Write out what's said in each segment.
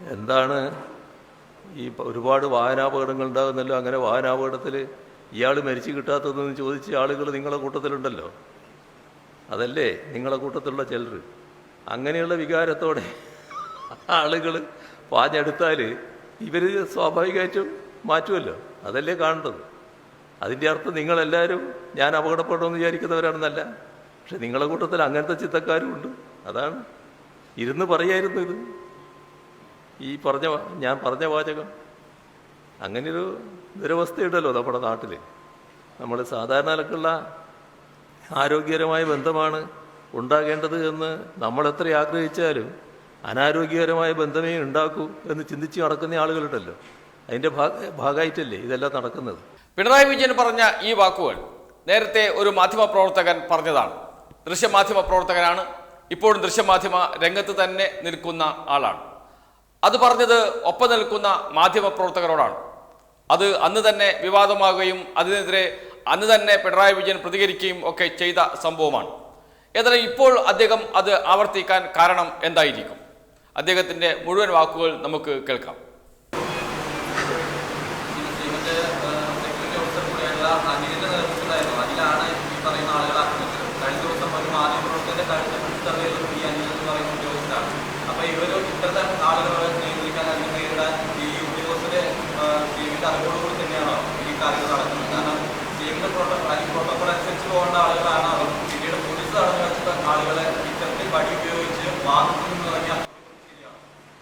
എന്താണ് ഈ ഒരുപാട് വാഹനാപകടങ്ങൾ ഉണ്ടാകുന്നല്ലോ. അങ്ങനെ വാഹനാപകടത്തിൽ ഇയാൾ മരിച്ചു കിട്ടാത്തതെന്ന് ചോദിച്ച ആളുകൾ നിങ്ങളെ കൂട്ടത്തിലുണ്ടല്ലോ. അതല്ലേ? നിങ്ങളെ കൂട്ടത്തിലുള്ള ചിലർ. അങ്ങനെയുള്ള വികാരത്തോടെ ആളുകൾ പാഞ്ഞെടുത്താൽ ഇവർ സ്വാഭാവികമായിട്ടും മാറ്റുമല്ലോ. അതല്ലേ കാണേണ്ടത് അതിന്റെ അർത്ഥം നിങ്ങളെല്ലാവരും ഞാൻ അപകടപ്പെടുമെന്ന് വിചാരിക്കുന്നവരാണെന്നല്ല. പക്ഷെ നിങ്ങളെ കൂട്ടത്തിൽ അങ്ങനത്തെ ചിത്തക്കാരും ഉണ്ട് അതാണ്. ഇരുന്ന് പറയായിരുന്നു ഇത്. ഈ പറഞ്ഞ ഞാൻ പറഞ്ഞ വാചകം. അങ്ങനെയൊരു ദുരവസ്ഥയുണ്ടല്ലോ നമ്മുടെ നാട്ടിൽ നമ്മൾ സാധാരണ നിലക്കുള്ള ആരോഗ്യകരമായ ബന്ധമാണ് ഉണ്ടാകേണ്ടത് എന്ന് നമ്മൾ എത്ര ആഗ്രഹിച്ചാലും അനാരോഗ്യകരമായ ബന്ധമേ ഉണ്ടാക്കൂ എന്ന് ചിന്തിച്ച് നടക്കുന്ന ആളുകളുണ്ടല്ലോ. അതിന്റെ ഭാഗ ഭാഗമായിട്ടല്ലേ ഇതെല്ലാം നടക്കുന്നത്. പിണറായി വിജയൻ പറഞ്ഞ ഈ വാക്കുകൾ നേരത്തെ ഒരു മാധ്യമ പ്രവർത്തകൻ പറഞ്ഞതാണ്. ദൃശ്യമാധ്യമ പ്രവർത്തകനാണ്. ഇപ്പോഴും ദൃശ്യമാധ്യമ രംഗത്ത് തന്നെ നിൽക്കുന്ന ആളാണ്. അത് പറഞ്ഞത് ഒപ്പം നിൽക്കുന്ന മാധ്യമ പ്രവർത്തകരോടാണ്. അത് അന്ന് തന്നെ വിവാദമാകുകയും അതിനെതിരെ അന്ന് തന്നെ പിണറായി വിജയൻ പ്രതികരിക്കുകയും ഒക്കെ ചെയ്ത സംഭവമാണ്. എന്നാൽ ഇപ്പോൾ അദ്ദേഹം അത് ആവർത്തിക്കാൻ കാരണം എന്തായിരിക്കും? അദ്ദേഹത്തിന്റെ മുഴുവൻ വാക്കുകൾ നമുക്ക് കേൾക്കാം.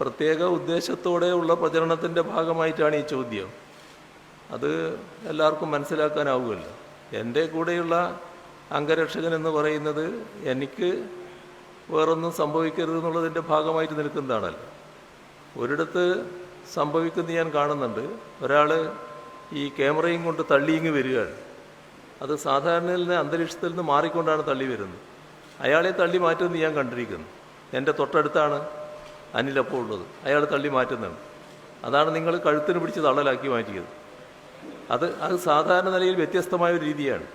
പ്രത്യേക ഉദ്ദേശത്തോടെയുള്ള പ്രചരണത്തിന്റെ ഭാഗമായിട്ടാണ് ഈ ചോദ്യം. അത് എല്ലാവർക്കും മനസ്സിലാക്കാനാവുമല്ലോ. എന്റെ കൂടെയുള്ള അംഗരക്ഷകൻ എന്ന് പറയുന്നത് എനിക്ക് വേറൊന്നും സംഭവിക്കരുത് എന്നുള്ളതിന്റെ ഭാഗമായിട്ട് നിൽക്കുന്നതാണല്ലോ. ഒരിടത്ത് സംഭവിക്കുന്നത് ഞാൻ കാണുന്നുണ്ട്. ഒരാൾ ഈ ക്യാമറയും കൊണ്ട് തള്ളിയിങ്ങ് വരികയാണ്. അത് സാധാരണയിൽ നിന്ന് അന്തരീക്ഷത്തിൽ നിന്ന് മാറിക്കൊണ്ടാണ് തള്ളി വരുന്നത്. അയാളെ തള്ളി മാറ്റുമെന്ന് ഞാൻ കണ്ടിരിക്കുന്നു. എന്റെ തൊട്ടടുത്താണ് അനിലപ്പോൾ ഉള്ളത്. അയാൾ തള്ളി മാറ്റുന്നുണ്ട് അതാണ് നിങ്ങൾ കഴുത്തിന് പിടിച്ച് തള്ളലാക്കി മാറ്റിയത്. അത് അത് സാധാരണ നിലയിൽ വ്യത്യസ്തമായ ഒരു രീതിയാണ്.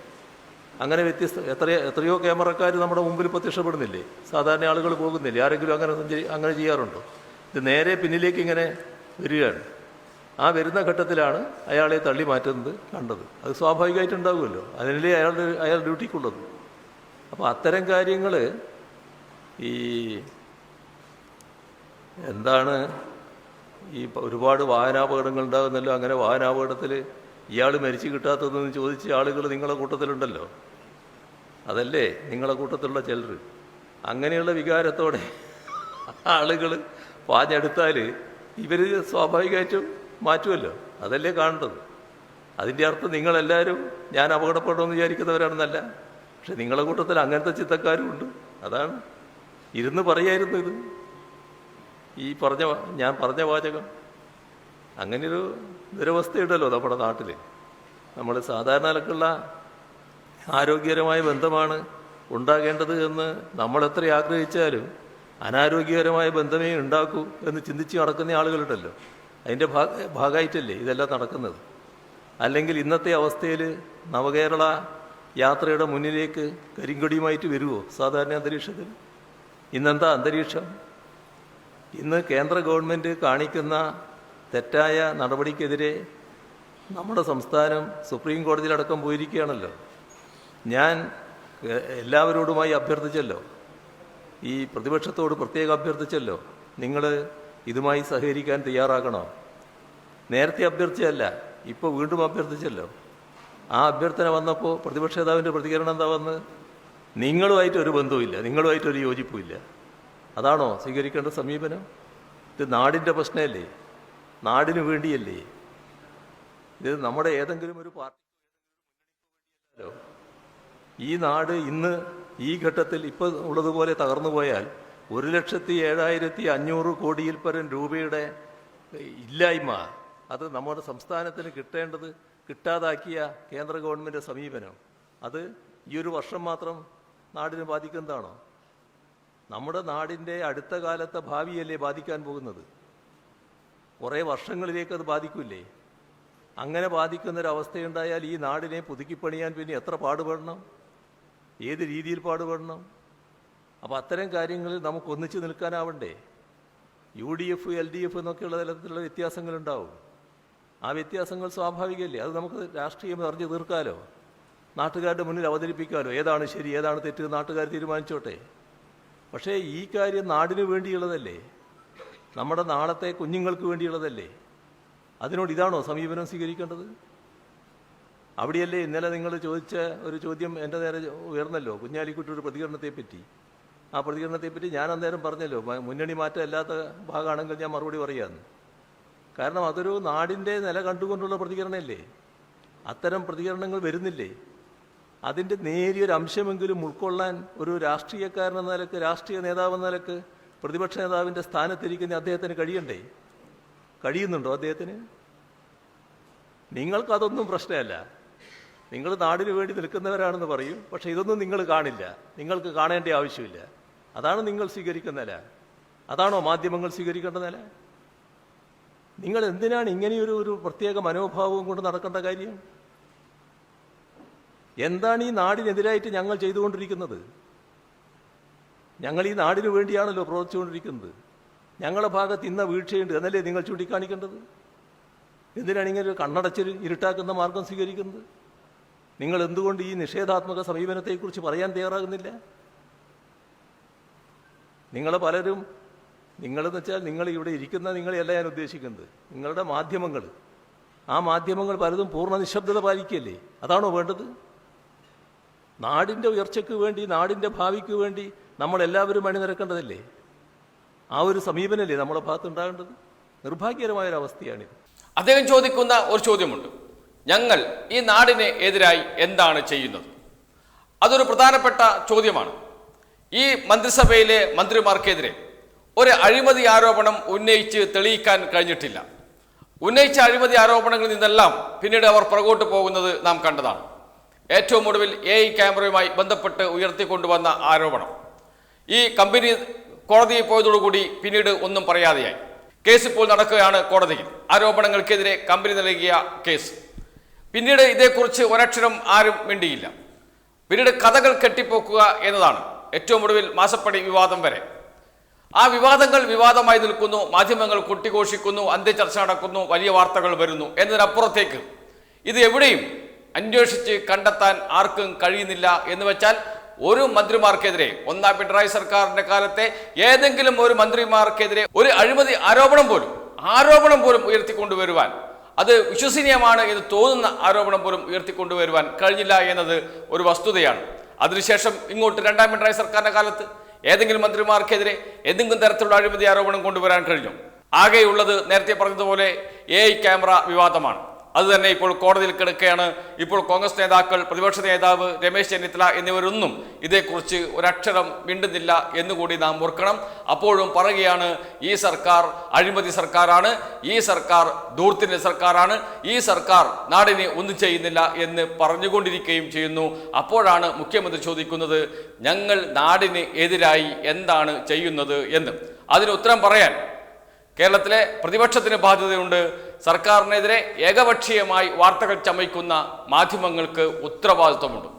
അങ്ങനെ വ്യത്യസ്ത എത്ര എത്രയോ ക്യാമറക്കാർ നമ്മുടെ മുമ്പിൽ പ്രത്യക്ഷപ്പെടുന്നില്ലേ സാധാരണ ആളുകൾ പോകുന്നില്ലേ? ആരെങ്കിലും അങ്ങനെ സഞ്ചരി അങ്ങനെ ചെയ്യാറുണ്ടോ? ഇത് നേരെ പിന്നിലേക്ക് ഇങ്ങനെ വരികയാണ്. ആ വരുന്ന ഘട്ടത്തിലാണ് അയാളെ തള്ളി മാറ്റുന്നത് കണ്ടത്. അത് സ്വാഭാവികമായിട്ടുണ്ടാകുമല്ലോ അതിനല്ലേ അയാളുടെ അയാൾ ഡ്യൂട്ടിക്കുള്ളത്. അപ്പോൾ അത്തരം കാര്യങ്ങൾ ഈ എന്താണ് ഈ ഒരുപാട് വാഹനാപകടങ്ങൾ ഉണ്ടാകുന്നല്ലോ. അങ്ങനെ വാഹനാപകടത്തിൽ ഇയാൾ മരിച്ചു കിട്ടാത്തതെന്ന് ചോദിച്ച ആളുകൾ നിങ്ങളെ കൂട്ടത്തിലുണ്ടല്ലോ. അതല്ലേ? നിങ്ങളെ കൂട്ടത്തിലുള്ള ചിലർ അങ്ങനെയുള്ള വികാരത്തോടെ ആളുകൾ പാഞ്ഞെടുത്താൽ ഇവർ സ്വാഭാവികമായിട്ടും മാറ്റുമല്ലോ. അതല്ലേ കാണേണ്ടത്? അതിന്റെ അർത്ഥം നിങ്ങളെല്ലാവരും ഞാൻ അപകടപ്പെടുമെന്ന് വിചാരിക്കുന്നവരാണെന്നല്ല. പക്ഷെ നിങ്ങളെ കൂട്ടത്തിൽ അങ്ങനത്തെ ചിത്തക്കാരും ഉണ്ട് അതാണ്. ഇരുന്ന് പറയായിരുന്നു ഇത്. ഈ പറഞ്ഞ ഞാൻ പറഞ്ഞ വാചകം. അങ്ങനെയൊരു ദുരവസ്ഥയുണ്ടല്ലോ നമ്മുടെ നാട്ടിൽ നമ്മൾ സാധാരണ നിലക്കുള്ള ആരോഗ്യകരമായ ബന്ധമാണ് ഉണ്ടാകേണ്ടത് എന്ന് നമ്മൾ എത്ര ആഗ്രഹിച്ചാലും അനാരോഗ്യകരമായ ബന്ധമേ ഉണ്ടാക്കൂ എന്ന് ചിന്തിച്ച് നടക്കുന്ന ആളുകളുണ്ടല്ലോ. അതിന്റെ ഭാഗ ഭാഗമായിട്ടല്ലേ ഇതെല്ലാം നടക്കുന്നത്? അല്ലെങ്കിൽ ഇന്നത്തെ അവസ്ഥയിൽ നവകേരള യാത്രയുടെ മുന്നിലേക്ക് കരിങ്കൊടിയുമായിട്ട് വരുമോ സാധാരണ അന്തരീക്ഷത്തിൽ? ഇന്നെന്താ അന്തരീക്ഷം? ഇന്ന് കേന്ദ്ര ഗവൺമെന്റ് കാണിക്കുന്ന തെറ്റായ നടപടിക്കെതിരെ നമ്മുടെ സംസ്ഥാനം സുപ്രീം കോടതിയിലടക്കം പോയിരിക്കുകയാണല്ലോ. ഞാൻ എല്ലാവരോടുമായി അഭ്യർത്ഥിച്ചല്ലോ. ഈ പ്രതിപക്ഷത്തോട് പ്രത്യേകം അഭ്യർത്ഥിച്ചല്ലോ. നിങ്ങൾ ഇതുമായി സഹകരിക്കാൻ തയ്യാറാകണോ? നേരത്തെ അഭ്യർത്ഥിച്ചല്ല ഇപ്പോൾ വീണ്ടും അഭ്യർത്ഥിച്ചല്ലോ. ആ അഭ്യർത്ഥന വന്നപ്പോൾ പ്രതിപക്ഷ നേതാവിന്റെ പ്രതികരണം എന്താ വന്ന്? നിങ്ങളുമായിട്ട് ഒരു ബന്ധവുമില്ല നിങ്ങളുമായിട്ടൊരു യോജിപ്പുമില്ല. അതാണോ സ്വീകരിക്കേണ്ട സമീപനം? ഇത് നാടിന്റെ പ്രശ്നമല്ലേ? നാടിനു വേണ്ടിയല്ലേ? ഇത് നമ്മുടെ ഏതെങ്കിലും ഒരു പാർട്ടി ഈ നാട് ഇന്ന് ഈ ഘട്ടത്തിൽ ഇപ്പോൾ ഉള്ളതുപോലെ തകർന്നു പോയാൽ ഒരു ലക്ഷത്തി ഏഴായിരത്തി അഞ്ഞൂറ് കോടിയിൽ പരം രൂപയുടെ ഇല്ലായ്മ അത് നമ്മുടെ സംസ്ഥാനത്തിന് കിട്ടേണ്ടത് കിട്ടാതാക്കിയ കേന്ദ്ര ഗവൺമെന്റ് സമീപനം. അത് ഈ ഒരു വർഷം മാത്രം നാടിനെ ബാധിക്കുന്നതാണോ? നമ്മുടെ നാടിന്റെ അടുത്ത കാലത്തെ ഭാവിയല്ലേ ബാധിക്കാൻ പോകുന്നത്? കുറേ വർഷങ്ങളിലേക്ക് അത് ബാധിക്കില്ലേ? അങ്ങനെ ബാധിക്കുന്നൊരവസ്ഥയുണ്ടായാൽ ഈ നാടിനെ പുതുക്കിപ്പണിയാൻ പിന്നെ എത്ര പാടുപെടണം? ഏത് രീതിയിൽ പാടുപെടണം? അപ്പോൾ അത്തരം കാര്യങ്ങളിൽ നമുക്ക് ഒന്നിച്ചു നിൽക്കാനാവണ്ടേ? U D F L D F എന്നൊക്കെയുള്ള തലത്തിലുള്ള വ്യത്യാസങ്ങളുണ്ടാവും. ആ വ്യത്യാസങ്ങൾ സ്വാഭാവികമല്ലേ? അത് നമുക്ക് രാഷ്ട്രീയം അറിഞ്ഞു തീർക്കാലോ? നാട്ടുകാരുടെ മുന്നിൽ അവതരിപ്പിക്കാലോ? ഏതാണ് ശരി ഏതാണ് തെറ്റ് നാട്ടുകാർ തീരുമാനിച്ചോട്ടെ? പക്ഷേ ഈ കാര്യം നാടിന് വേണ്ടിയുള്ളതല്ലേ? നമ്മുടെ നാളത്തെ കുഞ്ഞുങ്ങൾക്ക് വേണ്ടിയുള്ളതല്ലേ? അതിനോട് ഇതാണോ സമീപനം സ്വീകരിക്കേണ്ടത്? അവിടെയല്ലേ ഇന്നലെ നിങ്ങൾ ചോദിച്ച ഒരു ചോദ്യം എന്റെ നേരെ ഉയർന്നല്ലോ കുഞ്ഞാലിക്കുട്ടിയുടെ പ്രതികരണത്തെപ്പറ്റി. ആ പ്രതികരണത്തെപ്പറ്റി ഞാൻ അന്നേരം പറഞ്ഞല്ലോ മുന്നണി മാറ്റം അല്ലാത്ത ഭാഗമാണെങ്കിൽ ഞാൻ മറുപടി പറയാമെന്ന് കാരണം അതൊരു നാടിന്റെ നില കണ്ടുകൊണ്ടുള്ള പ്രതികരണമല്ലേ? അത്തരം പ്രതികരണങ്ങൾ വരുന്നില്ലേ? അതിന്റെ നേരിയൊരു അംശമെങ്കിലും ഉൾക്കൊള്ളാൻ ഒരു രാഷ്ട്രീയക്കാരൻ എന്ന നിലയ്ക്ക് രാഷ്ട്രീയ നേതാവ് എന്ന നിലയ്ക്ക് പ്രതിപക്ഷ നേതാവിന്റെ സ്ഥാനത്തിരിക്കുന്ന അദ്ദേഹത്തിന് കഴിയണ്ടേ? കഴിയുന്നുണ്ടോ അദ്ദേഹത്തിന്? നിങ്ങൾക്കതൊന്നും പ്രശ്നമല്ല. നിങ്ങൾ നാടിന് വേണ്ടി നിൽക്കുന്നവരാണെന്ന് പറയും പക്ഷെ ഇതൊന്നും നിങ്ങൾ കാണില്ല. നിങ്ങൾക്ക് കാണേണ്ട ആവശ്യമില്ല. അതാണ് നിങ്ങൾ സ്വീകരിക്കുന്ന നില. അതാണോ മാധ്യമങ്ങൾ സ്വീകരിക്കേണ്ട നില? നിങ്ങൾ എന്തിനാണ് ഇങ്ങനെയൊരു ഒരു പ്രത്യേക മനോഭാവവും കൊണ്ട് നടക്കേണ്ട കാര്യം? എന്താണ് ഈ നാടിനെതിരായിട്ട് ഞങ്ങൾ ചെയ്തുകൊണ്ടിരിക്കുന്നത്? ഞങ്ങൾ ഈ നാടിനു വേണ്ടിയാണല്ലോ പ്രവർത്തിച്ചുകൊണ്ടിരിക്കുന്നത്. ഞങ്ങളുടെ ഭാഗത്ത് ഇന്ന വീഴ്ചയുണ്ട് എന്നല്ലേ നിങ്ങൾ ചൂണ്ടിക്കാണിക്കേണ്ടത്? എന്തിനാണ് ഇങ്ങനെ ഒരു കണ്ണടച്ച് ഇരുട്ടാക്കുന്ന മാർഗം സ്വീകരിക്കുന്നത്? നിങ്ങൾ എന്തുകൊണ്ട് ഈ നിഷേധാത്മക സമീപനത്തെക്കുറിച്ച് പറയാൻ തയ്യാറാകുന്നില്ല? നിങ്ങൾ പലരും നിങ്ങളെന്ന് വെച്ചാൽ നിങ്ങൾ ഇവിടെ ഇരിക്കുന്ന നിങ്ങളെയല്ല ഞാൻ ഉദ്ദേശിക്കുന്നത്. നിങ്ങളുടെ മാധ്യമങ്ങൾ. ആ മാധ്യമങ്ങൾ പലതും പൂർണ നിശബ്ദത പാലിക്കുകയല്ലേ? അതാണോ വേണ്ടത്? നാടിന്റെ ഉയർച്ചയ്ക്ക് വേണ്ടി നാടിന്റെ ഭാവിക്ക് വേണ്ടി നമ്മളെല്ലാവരും അണിനിരക്കേണ്ടതല്ലേ? ആ ഒരു സമീപനല്ലേ നമ്മുടെ ഭാഗത്ത് ഉണ്ടാകേണ്ടത് നിർഭാഗ്യകരമായൊരവസ്ഥയാണിത്. അദ്ദേഹം ചോദിക്കുന്ന ഒരു ചോദ്യമുണ്ട്. ഞങ്ങൾ ഈ നാടിന് എതിരായി എന്താണ് ചെയ്യുന്നത്? അതൊരു പ്രധാനപ്പെട്ട ചോദ്യമാണ്. ഈ മന്ത്രിസഭയിലെ മന്ത്രിമാർക്കെതിരെ ഒരു അഴിമതി ആരോപണം ഉന്നയിച്ച് തെളിയിക്കാൻ കഴിഞ്ഞിട്ടില്ല. ഉന്നയിച്ച അഴിമതി ആരോപണങ്ങളിൽ നിന്നെല്ലാം പിന്നീട് അവർ പുറകോട്ട് പോകുന്നത് നാം കണ്ടതാണ്. ഏറ്റവും ഒടുവിൽ എ ഐ ക്യാമറയുമായി ബന്ധപ്പെട്ട് ഉയർത്തിക്കൊണ്ടുവന്ന ആരോപണം. ഈ കമ്പനി കോടതിയിൽ പോയതോടുകൂടി പിന്നീട് ഒന്നും പറയാതെയായി. കേസ് ഇപ്പോൾ നടക്കുകയാണ് കോടതിയിൽ. ആരോപണങ്ങൾക്കെതിരെ കമ്പനി നൽകിയ കേസ്. പിന്നീട് ഇതേക്കുറിച്ച് ഒരക്ഷരം ആരും മിണ്ടിയില്ല. പിന്നീട് കഥകൾ കെട്ടിപ്പോക്കുക എന്നതാണ് ഏറ്റവും ഒടുവിൽ മാസപ്പടി വിവാദം വരെ. ആ വിവാദങ്ങൾ വിവാദമായി നിൽക്കുന്നു മാധ്യമങ്ങൾ കൊട്ടിഘോഷിക്കുന്നു അന്ത്യചർച്ച നടക്കുന്നു വലിയ വാർത്തകൾ വരുന്നു എന്നതിനപ്പുറത്തേക്ക് ഇത് എവിടെയും അന്വേഷിച്ച് കണ്ടെത്താൻ ആർക്കും കഴിയുന്നില്ല എന്ന് വെച്ചാൽ ഒരു മന്ത്രിമാർക്കെതിരെ ഒന്നാം പിണറായി സർക്കാരിന്റെ കാലത്തെ ഏതെങ്കിലും ഒരു മന്ത്രിമാർക്കെതിരെ ഒരു അഴിമതി ആരോപണം പോലും ആരോപണം പോലും ഉയർത്തിക്കൊണ്ടുവരുവാൻ അത് വിശ്വസനീയമാണ് എന്ന് തോന്നുന്ന ആരോപണം പോലും ഉയർത്തിക്കൊണ്ടുവരുവാൻ കഴിഞ്ഞില്ല എന്നത് ഒരു വസ്തുതയാണ്. അതിനുശേഷം ഇങ്ങോട്ട് രണ്ടാം പിണറായി സർക്കാരിന്റെ കാലത്ത് ഏതെങ്കിലും മന്ത്രിമാർക്കെതിരെ എന്തെങ്കിലും തരത്തിലുള്ള അഴിമതി ആരോപണം കൊണ്ടുവരാൻ കഴിഞ്ഞു. ആകെയുള്ളത് നേരത്തെ പറഞ്ഞതുപോലെ എ ക്യാമറ വിവാദമാണ്. അത് തന്നെ ഇപ്പോൾ കോടതിയിൽ കിടക്കുകയാണ്. ഇപ്പോൾ കോൺഗ്രസ് നേതാക്കൾ പ്രതിപക്ഷ നേതാവ് രമേശ് ചെന്നിത്തല എന്നിവരൊന്നും ഇതേക്കുറിച്ച് ഒരക്ഷരം മിണ്ടുന്നില്ല എന്നുകൂടി നാം ഓർക്കണം. അപ്പോഴും പറയുകയാണ് ഈ സർക്കാർ അഴിമതി സർക്കാരാണ് ഈ സർക്കാർ ദൂർത്തിന്റെ സർക്കാരാണ് ഈ സർക്കാർ നാടിനെ ഒന്നും ചെയ്യുന്നില്ല എന്ന് പറഞ്ഞുകൊണ്ടിരിക്കുകയും ചെയ്യുന്നു. അപ്പോഴാണ് മുഖ്യമന്ത്രി ചോദിക്കുന്നത് ഞങ്ങൾ നാടിന് എതിരായി എന്താണ് ചെയ്യുന്നത്? എന്ന്. അതിന് ഉത്തരം പറയാൻ കേരളത്തിലെ പ്രതിപക്ഷത്തിന് ബാധ്യതയുണ്ട്. സർക്കാരിനെതിരെ ഏകപക്ഷീയമായി വാർത്തകൾ ചമയ്ക്കുന്ന മാധ്യമങ്ങൾക്ക് ഉത്തരവാദിത്വമുണ്ട്.